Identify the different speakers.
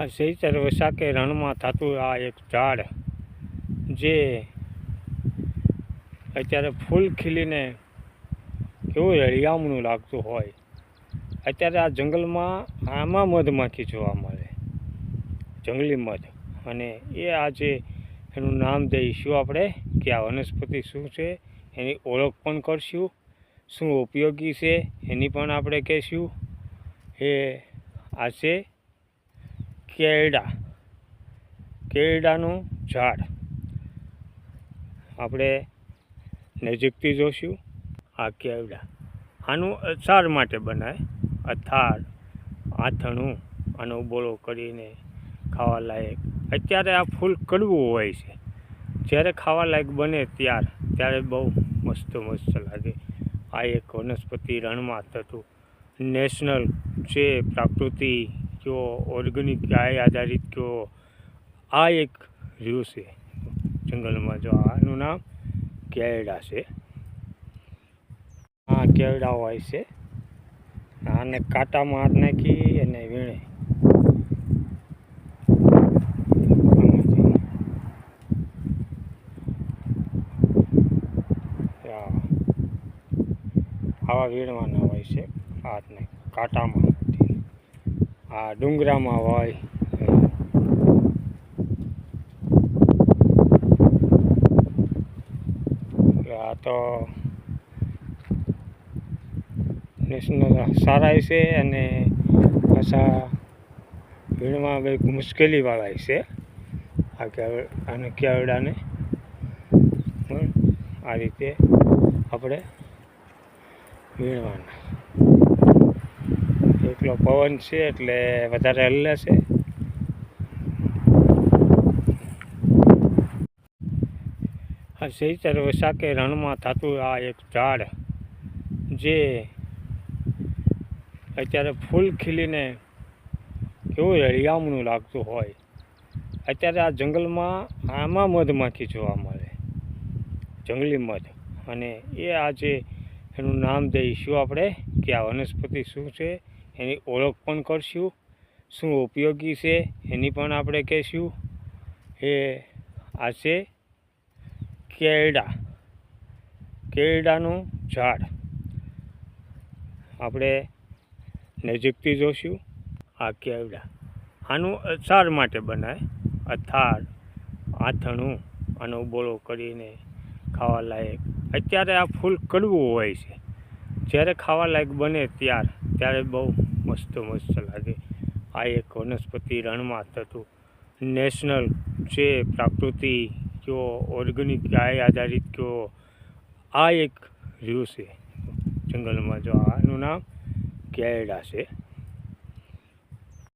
Speaker 1: આ ચૈતર વૈશાખે રણમાં થતું આ એક ઝાડ, જે અત્યારે ફૂલ ખીલીને કેવું રળિયામણું લાગતું હોય. અત્યારે આ જંગલમાં આમાં મધમાખી જોવા મળે. જંગલી મધ. અને એ આજે એનું નામ દઈશું આપણે કે આ વનસ્પતિ શું છે, એની ઓળખ પણ કરશું, શું ઉપયોગી છે, એની પણ આપણે કહીશું. એ આ છે કેળા કેળાનું ઝાડ. આપણે નજીકથી જોશું આ કેવડા આનું અચાર માટે બનાય. અથાર, આથણું આનો બોળો કરીને ખાવા લાયક. અત્યારે આ ફૂલ કડવું હોય છે. જ્યારે ખાવા લાયક બને ત્યાર, ત્યારે બહુ મસ્ત મસ્ત લાગે. આ એક વનસ્પતિ રણમાં થતું નેશનલ જે પ્રાકૃતિ કયો ઓર્ગેનિક ગાય આધારિત કયો આ એક રહ્યું છે જંગલમાં જો આનું નામ કેરડા છે આ કેરડા હોય છે આને કાંટામાં હાથ નાખી અને વીણે આવા વીણવાના હોય છે હાથને કાંટામાં આ ડુંગરામાં હોય. આ તો નેશનલ સારાય છે અને પાછા ભીડમાં કંઈક મુશ્કેલીવાળા છે. આ કે અને કેવડાને આ રીતે આપણે વીણવાના એકલો પવન છે એટલે વધારે હલ્લે છે. આ ચૈતર વસાકે રણમાં થતું આ એક ઝાડ જે અત્યારે ફૂલ ખીલીને કેવું રળિયામણું લાગતું હોય. અત્યારે આ જંગલમાં આમાં મધમાખી જોવા મળે. જંગલી મધ. અને એ આજે એનું નામ દઈશું આપણે. કે આ વનસ્પતિ શું છે? એની ઓળખ પણ કરશું. શું ઉપયોગી છે એની પણ આપણે કહેશું. એ આ છે કેરડા કેરડાનું ઝાડ. આપણે નજીકથી જોશું આ કેવડા આનું અચાર માટે બનાય. અથાર, આથણું આનો બોળો કરીને ખાવા લાયક. અત્યારે આ ફૂલ કડવું હોય છે. જ્યારે ખાવા લાયક બને ત્યાર ત્યારે બહુ મસ્ત મસ્ત લાગે. આ એક વનસ્પતિ રણમાં થતું નેશનલ છે પ્રાકૃતિ કયો ઓર્ગેનિક ગાય આધારિત કયો આ એક રહ્યું છે. જંગલમાં જો આનું નામ કેરડા છે.